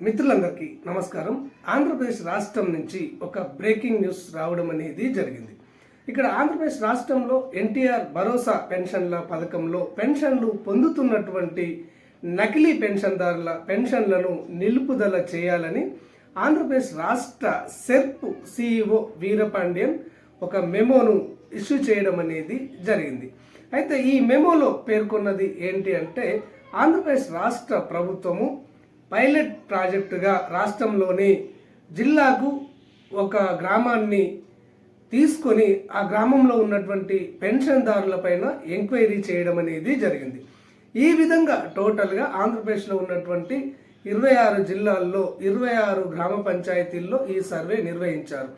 మిత్రులందరికీ నమస్కారం. ఆంధ్రప్రదేశ్ రాష్ట్రం నుంచి ఒక బ్రేకింగ్ న్యూస్ రావడం అనేది జరిగింది. ఇక్కడ ఆంధ్రప్రదేశ్ రాష్ట్రంలో ఎన్టీఆర్ భరోసా పెన్షన్ల పథకంలో పెన్షన్లు పొందుతున్నటువంటి నకిలీ పెన్షన్దారుల పెన్షన్లను నిలుపుదల చేయాలని ఆంధ్రప్రదేశ్ రాష్ట్ర సెర్ప్ సిఇఓ వీరపాండ్యన్ ఒక మెమోను ఇష్యూ చేయడం అనేది జరిగింది. అయితే ఈ మెమోలో పేర్కొన్నది ఏంటి అంటే ఆంధ్రప్రదేశ్ రాష్ట్ర ప్రభుత్వము పైలట్ ప్రాజెక్టుగా రాష్ట్రంలోని జిల్లాకు ఒక గ్రామాన్ని తీసుకొని ఆ గ్రామంలో ఉన్నటువంటి పెన్షన్దారుల పైన ఎంక్వైరీ చేయడం అనేది జరిగింది. ఈ విధంగా టోటల్గా ఆంధ్రప్రదేశ్లో ఉన్నటువంటి ఇరవై ఆరు జిల్లాల్లో ఇరవై ఆరు గ్రామ పంచాయతీల్లో ఈ సర్వే నిర్వహించారు.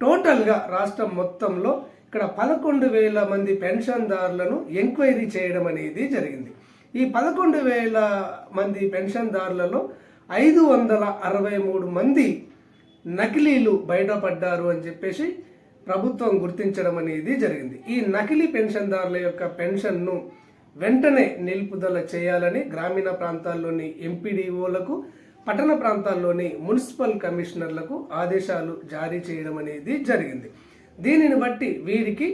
టోటల్గా రాష్ట్రం మొత్తంలో ఇక్కడ పదకొండు వేల మంది పెన్షన్దారులను ఎంక్వైరీ చేయడం అనేది జరిగింది. ఈ పదకొండు వేల మంది పెన్షన్దారులలో ఐదు వందల అరవై మూడు మంది నకిలీలు బయటపడ్డారు అని చెప్పేసి ప్రభుత్వం గుర్తించడం అనేది జరిగింది. ఈ నకిలీ పెన్షన్దారుల యొక్క పెన్షన్ను వెంటనే నిలుపుదల చేయాలని గ్రామీణ ప్రాంతాల్లోని ఎంపీడీఓలకు పట్టణ ప్రాంతాల్లోని మున్సిపల్ కమిషనర్లకు ఆదేశాలు జారీ చేయడం అనేది జరిగింది. దీనిని బట్టి వీరికి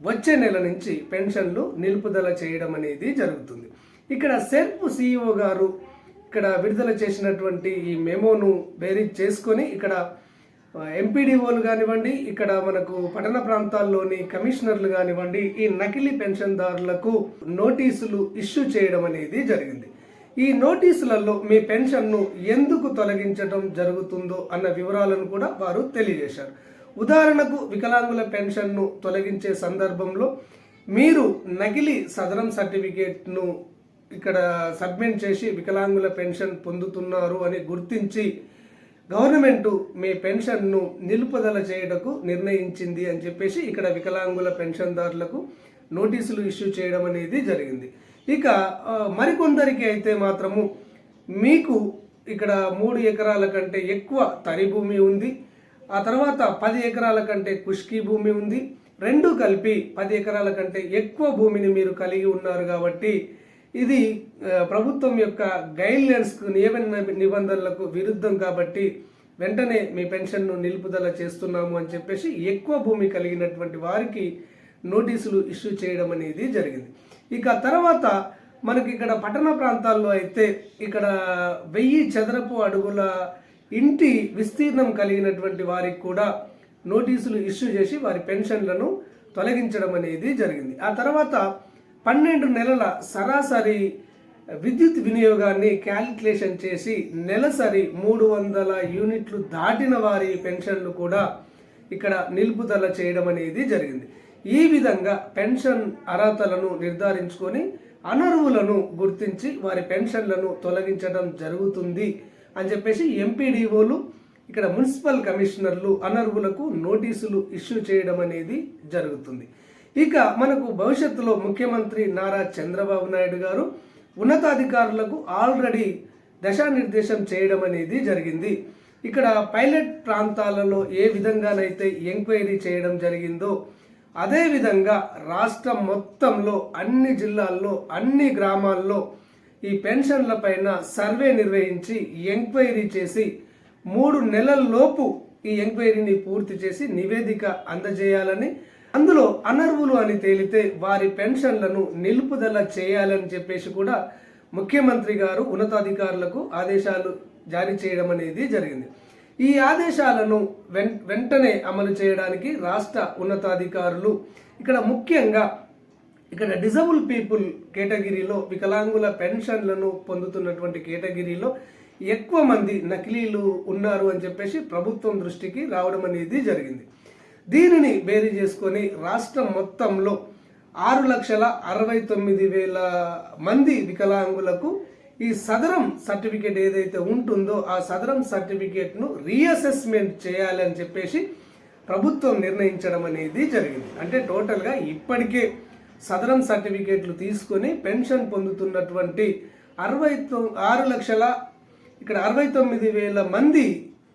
వచ్చే నెల నుంచి పెన్షన్లు నిలుపుదల చేయడం అనేది జరుగుతుంది. ఇక్కడ సెల్ఫ్ సిఇఓ గారు ఇక్కడ విడుదల చేసినటువంటి ఈ మెమోను బేరీజ్ చేసుకొని ఇక్కడ ఎంపీడీఓలు కానివ్వండి ఇక్కడ మనకు పట్టణ ప్రాంతాల్లోని కమిషనర్లు కానివ్వండి ఈ నకిలీ పెన్షన్దారులకు నోటీసులు ఇష్యూ చేయడం అనేది జరిగింది. ఈ నోటీసులలో మీ పెన్షన్ను ఎందుకు తొలగించడం జరుగుతుందో అన్న వివరాలను కూడా వారు తెలియజేశారు. ఉదాహరణకు వికలాంగుల పెన్షన్ను తొలగించే సందర్భంలో మీరు నకిలీ సదరం సర్టిఫికేట్ను ఇక్కడ సబ్మిట్ చేసి వికలాంగుల పెన్షన్ పొందుతున్నారు అని గుర్తించి గవర్నమెంట్ మీ పెన్షన్ను నిలుపుదల చేయటకు నిర్ణయించింది అని చెప్పేసి ఇక్కడ వికలాంగుల పెన్షన్దారులకు నోటీసులు ఇష్యూ చేయడం అనేది జరిగింది. ఇక మరికొందరికి అయితే మాత్రము మీకు ఇక్కడ మూడు ఎకరాల కంటే ఎక్కువ తరి భూమి ఉంది. ఆ తర్వాత పది ఎకరాల కంటే కుష్కీ భూమి ఉంది. రెండు కలిపి పది ఎకరాల కంటే ఎక్కువ భూమిని మీరు కలిగి ఉన్నారు కాబట్టి ఇది ప్రభుత్వం యొక్క గైడ్లైన్స్కు నియమ నిబంధనలకు విరుద్ధం కాబట్టి వెంటనే మీ పెన్షన్ను నిలుపుదల చేస్తున్నాము అని చెప్పేసి ఎక్కువ భూమి కలిగినటువంటి వారికి నోటీసులు ఇష్యూ చేయడం అనేది జరిగింది. ఇక తర్వాత మనకి ఇక్కడ పట్టణ ప్రాంతాల్లో అయితే ఇక్కడ వెయ్యి చదరపు అడుగుల ఇంటి విస్తీర్ణం కలిగినటువంటి వారికి కూడా నోటీసులు ఇష్యూ చేసి వారి పెన్షన్లను తొలగించడం అనేది జరిగింది. ఆ తర్వాత పన్నెండు నెలల సరాసరి విద్యుత్ వినియోగాన్ని క్యాలిక్యులేషన్ చేసి నెలసరి మూడు వందల యూనిట్లు దాటిన వారి పెన్షన్లు కూడా ఇక్కడ నిలుపుదల చేయడం అనేది జరిగింది. ఈ విధంగా పెన్షన్ అర్హతలను నిర్ధారించుకొని అనర్హులను గుర్తించి వారి పెన్షన్లను తొలగించడం జరుగుతుంది అని చెప్పేసి ఎంపీడీఓలు ఇక్కడ మున్సిపల్ కమిషనర్లు అనర్హులకు నోటీసులు ఇష్యూ చేయడం అనేది జరుగుతుంది. ఇక మనకు భవిష్యత్తులో ముఖ్యమంత్రి నారా చంద్రబాబు నాయుడు గారు ఉన్నతాధికారులకు ఆల్రెడీ దశానిర్దేశం చేయడం అనేది జరిగింది. ఇక్కడ పైలట్ ప్రాంతాలలో ఏ విధంగానైతే ఎంక్వైరీ చేయడం జరిగిందో అదేవిధంగా రాష్ట్రం మొత్తంలో అన్ని జిల్లాల్లో అన్ని గ్రామాల్లో ఈ పెన్షన్ల పైన సర్వే నిర్వహించి ఎంక్వైరీ చేసి మూడు నెలల్లోపు ఈ ఎంక్వైరీని పూర్తి చేసి నివేదిక అందజేయాలని అందులో అనర్వులు అని తేలితే వారి పెన్షన్లను నిలుపుదల చేయాలని చెప్పేసి కూడా ముఖ్యమంత్రి గారు ఉన్నతాధికారులకు ఆదేశాలు జారీ చేయడం అనేది జరిగింది. ఈ ఆదేశాలను వెం వెంటనే అమలు చేయడానికి రాష్ట్ర ఉన్నతాధికారులు ఇక్కడ ముఖ్యంగా ఇక్కడ డిజబుల్ పీపుల్ కేటగిరీలో వికలాంగుల పెన్షన్లను పొందుతున్నటువంటి కేటగిరీలో ఎక్కువ మంది నకిలీలు ఉన్నారు అని చెప్పేసి ప్రభుత్వం దృష్టికి రావడం అనేది జరిగింది. దీనిని బేరీ చేసుకొని రాష్ట్రం మొత్తంలో ఆరు లక్షల అరవై తొమ్మిది వేల మంది వికలాంగులకు ఈ సదరం సర్టిఫికేట్ ఏదైతే ఉంటుందో ఆ సదరం సర్టిఫికేట్ను రీఅసెస్మెంట్ చేయాలి అని చెప్పేసి ప్రభుత్వం నిర్ణయించడం అనేది జరిగింది. అంటే టోటల్గా ఇప్పటికే సదరం సర్టిఫికేట్లు తీసుకొని పెన్షన్ పొందుతున్నటువంటి అరవై ఆరు లక్షల ఇక్కడ అరవై తొమ్మిది వేల మంది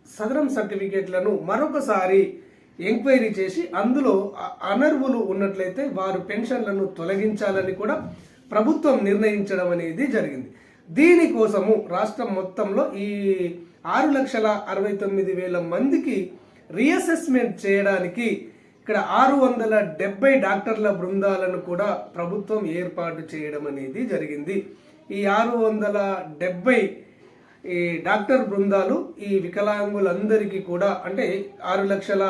సదరం సర్టిఫికేట్లను మరొకసారి ఎంక్వైరీ చేసి అందులో అనర్వులు ఉన్నట్లయితే వారు పెన్షన్లను తొలగించాలని కూడా ప్రభుత్వం నిర్ణయించడం అనేది జరిగింది. దీనికోసము రాష్ట్రం మొత్తంలో ఈ ఆరు లక్షల అరవై తొమ్మిది వేల మందికి రీఅసెస్మెంట్ చేయడానికి ఇక్కడ ఆరు వందల డెబ్బై డాక్టర్ల బృందాలను కూడా ప్రభుత్వం ఏర్పాటు చేయడం అనేది జరిగింది. ఈ ఆరు వందల డెబ్బై ఈ డాక్టర్ బృందాలు ఈ వికలాంగులందరికీ కూడా అంటే ఆరు లక్షల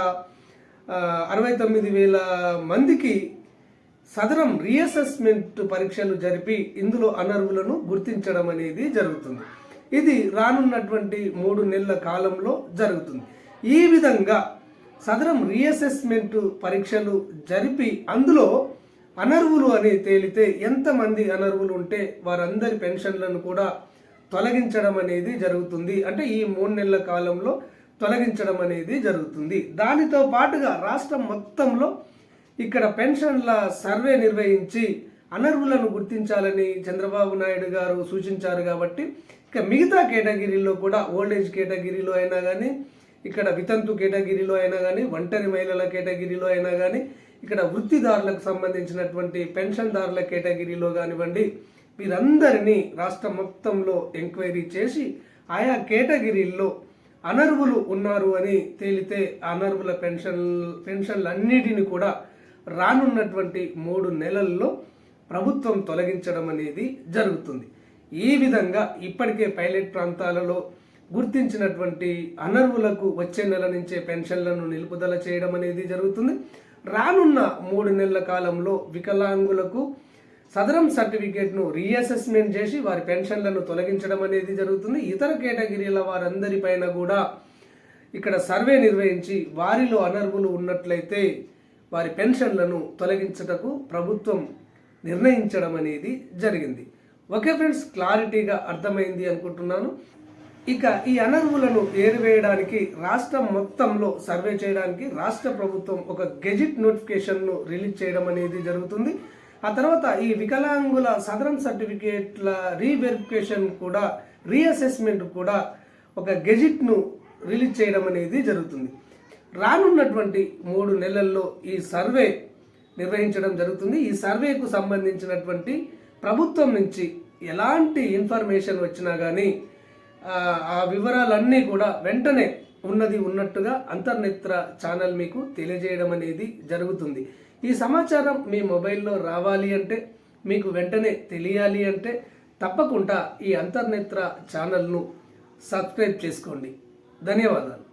అరవై తొమ్మిది వేల మందికి సదరం రీఅసెస్మెంట్ పరీక్షలు జరిపి ఇందులో అనర్వులను గుర్తించడం అనేది జరుగుతుంది. ఇది రానున్నటువంటి మూడు నెలల కాలంలో జరుగుతుంది. ఈ విధంగా సదరం రీఅసెస్మెంట్ పరీక్షలు జరిపి అందులో అనర్వులు అని తేలితే ఎంతమంది అనర్వులు ఉంటే వారందరి పెన్షన్లను కూడా తొలగించడం అనేది జరుగుతుంది. అంటే ఈ మూడు నెలల కాలంలో తొలగించడం అనేది జరుగుతుంది. దానితో పాటుగా రాష్ట్రం మొత్తంలో ఇక్కడ పెన్షన్ల సర్వే నిర్వహించి అనర్హులను గుర్తించాలని చంద్రబాబు నాయుడు గారు సూచించారు కాబట్టి ఇక మిగతా కేటగిరీలో కూడా ఓల్డ్ ఏజ్ కేటగిరీలో అయినా కానీ ఇక్కడ వితంతు కేటగిరీలో అయినా కానీ ఒంటరి మహిళల కేటగిరీలో అయినా కానీ ఇక్కడ వృత్తిదారులకు సంబంధించినటువంటి పెన్షన్దారుల కేటగిరీలో కానివ్వండి వీరందరినీ రాష్ట్రం మొత్తంలో ఎంక్వైరీ చేసి ఆయా కేటగిరీల్లో అనర్వులు ఉన్నారు అని తేలితే అనర్వుల పెన్షన్ పెన్షన్లన్నిటిని కూడా రానున్నటువంటి మూడు నెలల్లో ప్రభుత్వం తొలగించడం అనేది జరుగుతుంది. ఈ విధంగా ఇప్పటికే పైలట్ ప్రాంతాలలో గుర్తించినటువంటి అనర్వులకు వచ్చే నెల నుంచే పెన్షన్లను నిలుపుదల చేయడం అనేది జరుగుతుంది. రానున్న మూడు నెలల కాలంలో వికలాంగులకు సదరం సర్టిఫికేట్ను రీఅసెస్మెంట్ చేసి వారి పెన్షన్లను తొలగించడం అనేది జరుగుతుంది. ఇతర కేటగిరీల వారందరిపైన కూడా ఇక్కడ సర్వే నిర్వహించి వారిలో అనర్హులు ఉన్నట్లయితే వారి పెన్షన్లను తొలగించటకు ప్రభుత్వం నిర్ణయించడం అనేది జరిగింది. ఓకే ఫ్రెండ్స్ క్లారిటీగా అర్థమైంది అనుకుంటున్నాను. ఇక ఈ అనర్హులను ఏరివేయడానికి రాష్ట్రం మొత్తంలో సర్వే చేయడానికి రాష్ట్ర ప్రభుత్వం ఒక గెజిట్ నోటిఫికేషన్ను రిలీజ్ చేయడం అనేది జరుగుతుంది. ఆ తర్వాత ఈ వికలాంగుల సదరం సర్టిఫికేట్ల రీవెరిఫికేషన్ కూడా రీఅసెస్మెంట్ కూడా ఒక గెజిట్ను రిలీజ్ చేయడం అనేది జరుగుతుంది. రానున్నటువంటి మూడు నెలల్లో ఈ సర్వే నిర్వహించడం జరుగుతుంది. ఈ సర్వేకు సంబంధించినటువంటి ప్రభుత్వం నుంచి ఎలాంటి ఇన్ఫర్మేషన్ వచ్చినా కానీ ఆ, ఆ వివరాలన్నీ కూడా వెంటనే ఉన్నది ఉన్నట్టుగా అంతర్నేత్ర ఛానల్ మీకు తెలియజేయడం అనేది జరుగుతుంది. ఈ సమాచారం మీ మొబైల్లో రావాలి అంటే మీకు వెంటనే తెలియాలి అంటే తప్పకుండా ఈ అంతర్నేత్ర ఛానల్ను సబ్స్క్రైబ్ చేసుకోండి. ధన్యవాదాలు.